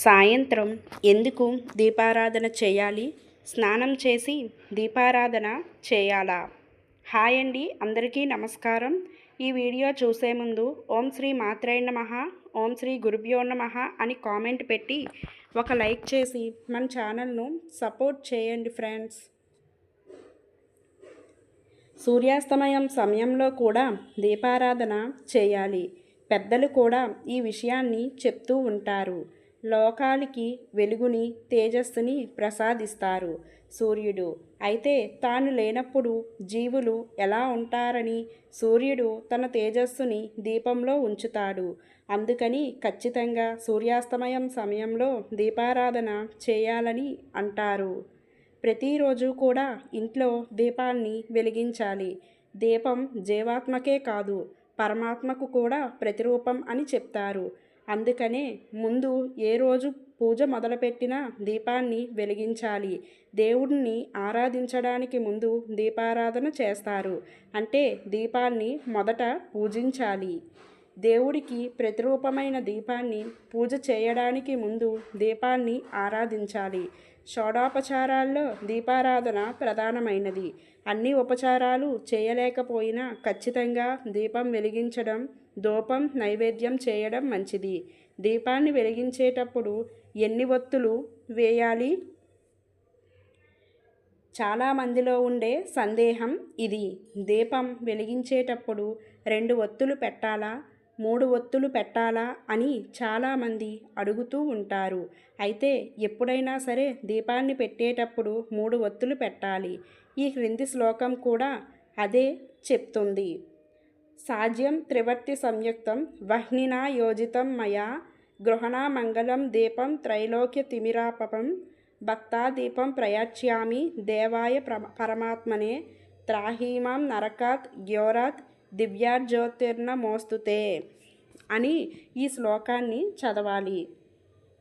సాయంత్రం ఎందుకు దీపారాధన చేయాలి? స్నానం చేసి దీపారాధన చేయాలా? హాయ్ అండి అందరికీ నమస్కారం. ఈ వీడియో చూసే ముందు ఓం శ్రీ మాత్రే నమః ఓం శ్రీ గురుభ్యో నమః అని కామెంట్ పెట్టి ఒక లైక్ చేసి మన ఛానల్ను సపోర్ట్ చేయండి ఫ్రెండ్స్. సూర్యాస్తమయం సమయంలో కూడా దీపారాధన చేయాలి. పెద్దలు కూడా ఈ విషయాన్ని చెప్తూ ఉంటారు. లోకాలకి వెలుగుని తేజస్సుని ప్రసాదిస్తారు సూర్యుడు. అయితే తాను లేనప్పుడు జీవులు ఎలా ఉంటారని సూర్యుడు తన తేజస్సుని దీపంలో ఉంచుతాడు. అందుకని ఖచ్చితంగా సూర్యాస్తమయం సమయంలో దీపారాధన చేయాలని అంటారు. ప్రతిరోజు కూడా ఇంట్లో దీపాన్ని వెలిగించాలి. దీపం జీవాత్మకే కాదు పరమాత్మకు కూడా ప్రతిరూపం అని చెప్తారు. అందుకనే ముందు ఏ రోజు పూజ మొదలుపెట్టినా దీపాన్ని వెలిగించాలి. దేవుణ్ణి ఆరాధించడానికి ముందు దీపారాధన చేస్తారు. అంటే దీపాన్ని మొదట పూజించాలి. దేవుడికి ప్రతిరూపమైన దీపాన్ని పూజ చేయడానికి ముందు దీపాన్ని ఆరాధించాలి. షోడోపచారాల్లో దీపారాధన ప్రధానమైనది. అన్ని ఉపచారాలు చేయలేకపోయినా ఖచ్చితంగా దీపం వెలిగించడం ధూపం నైవేద్యం చేయడం మంచిది. దీపాన్ని వెలిగించేటప్పుడు ఎన్ని ఒత్తులు వేయాలి? చాలామందిలో ఉండే సందేహం ఇది. దీపం వెలిగించేటప్పుడు రెండు ఒత్తులు పెట్టాలా? మూడు ఒత్తులు పెట్టాలా అని చాలామంది అడుగుతూ ఉంటారు. అయితే ఎప్పుడైనా సరే దీపాన్ని పెట్టేటప్పుడు మూడు ఒత్తులు పెట్టాలి. ఈ క్రింది శ్లోకం కూడా అదే చెప్తుంది. సాధ్యం త్రివర్తి సంయుక్తం వహ్నినా యోజితం మయా గృహణా మంగళం దీపం త్రైలోక్య తిమిరాపపం భక్తాదీపం ప్రయాచ్యామి దేవాయ ప్ర పరమాత్మనే త్రాహీమాం నరకాత్ గ్యోరాత్ దివ్యాజ్యోతిర్ణ మోస్తుతే అని ఈ శ్లోకాన్ని చదవాలి.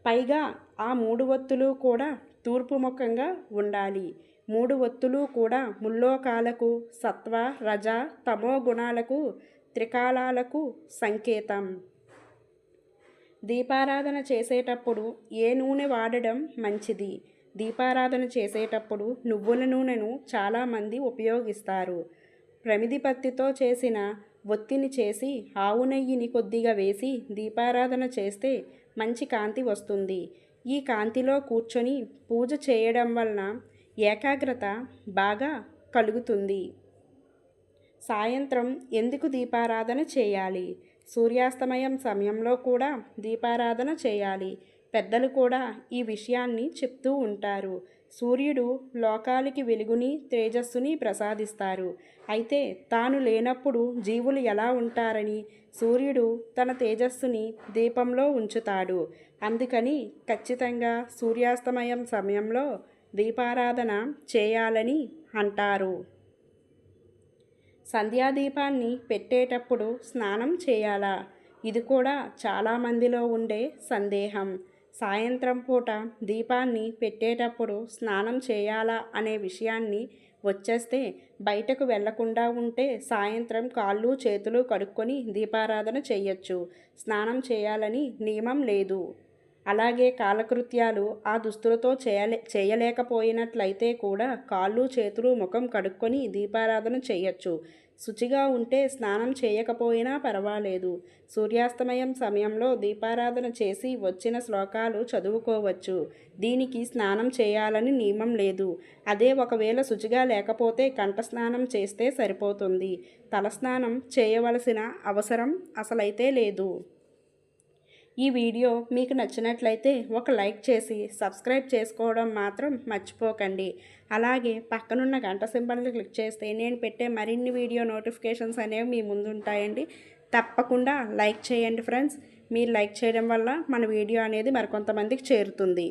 పైగా ఆ మూడు ఒత్తులు కూడా తూర్పుముఖంగా ఉండాలి. మూడు ఒత్తులు కూడా ముల్లోకాలకు సత్వ రజ తమో గుణాలకు త్రికాలాలకు సంకేతం. దీపారాధన చేసేటప్పుడు ఏ నూనె వాడడం మంచిది? దీపారాధన చేసేటప్పుడు నువ్వుల నూనెను చాలామంది ఉపయోగిస్తారు. ప్రమిది పత్తితో చేసిన ఒత్తిని చేసి ఆవు నెయ్యిని కొద్దిగా వేసి దీపారాధన చేస్తే మంచి కాంతి వస్తుంది. ఈ కాంతిలో కూర్చొని పూజ చేయడం వలన ఏకాగ్రత బాగా కలుగుతుంది. సాయంత్రం ఎందుకు దీపారాధన చేయాలి? సూర్యాస్తమయం సమయంలో కూడా దీపారాధన చేయాలి. పెద్దలు కూడా ఈ విషయాన్ని చెప్తూ ఉంటారు. సూర్యుడు లోకాలకి వెలుగుని తేజస్సుని ప్రసాదిస్తారు. అయితే తాను లేనప్పుడు జీవులు ఎలా ఉంటారని? సూర్యుడు తన తేజస్సుని దీపంలో ఉంచుతాడు. అందుకని ఖచ్చితంగా సూర్యాస్తమయం సమయంలో దీపారాధన చేయాలని అంటారు. సంధ్యాదీపాన్ని పెట్టేటప్పుడు స్నానం చేయాలా? ఇది కూడా చాలామందిలో ఉండే సందేహం. సాయంత్రం పూట దీపాన్ని పెట్టేటప్పుడు స్నానం చేయాలా అనే విషయాన్ని వచ్చేస్తే బయటకు వెళ్ళకుండా ఉంటే సాయంత్రం కాళ్ళు చేతులు కడుక్కొని దీపారాధన చేయొచ్చు. స్నానం చేయాలని నియమం లేదు. అలాగే కాలకృత్యాలు ఆ దుస్తులతో చేయలే చేయలేకపోయినట్లయితే కూడా కాళ్ళు చేతులు ముఖం కడుక్కొని దీపారాధన చేయొచ్చు. శుచిగా ఉంటే స్నానం చేయకపోయినా పర్వాలేదు. సూర్యాస్తమయం సమయంలో దీపారాధన చేసి వచ్చిన శ్లోకాలు చదువుకోవచ్చు. దీనికి స్నానం చేయాలని నియమం లేదు. అదే ఒకవేళ శుచిగా లేకపోతే కంఠస్నానం చేస్తే సరిపోతుంది. తలస్నానం చేయవలసిన అవసరం అసలైతే లేదు. ఈ వీడియో మీకు నచ్చినట్లయితే ఒక లైక్ చేసి సబ్స్క్రైబ్ చేసుకోవడం మాత్రం మర్చిపోకండి. అలాగే పక్కనున్న గంట సింబల్ని క్లిక్ చేస్తే నేను పెట్టే మరిన్ని వీడియో నోటిఫికేషన్స్ అనేవి మీ ముందు ఉంటాయండి తప్పకుండా లైక్ చేయండి ఫ్రెండ్స్. మీరు లైక్ చేయడం వల్ల మన వీడియో అనేది మరికొంతమందికి చేరుతుంది.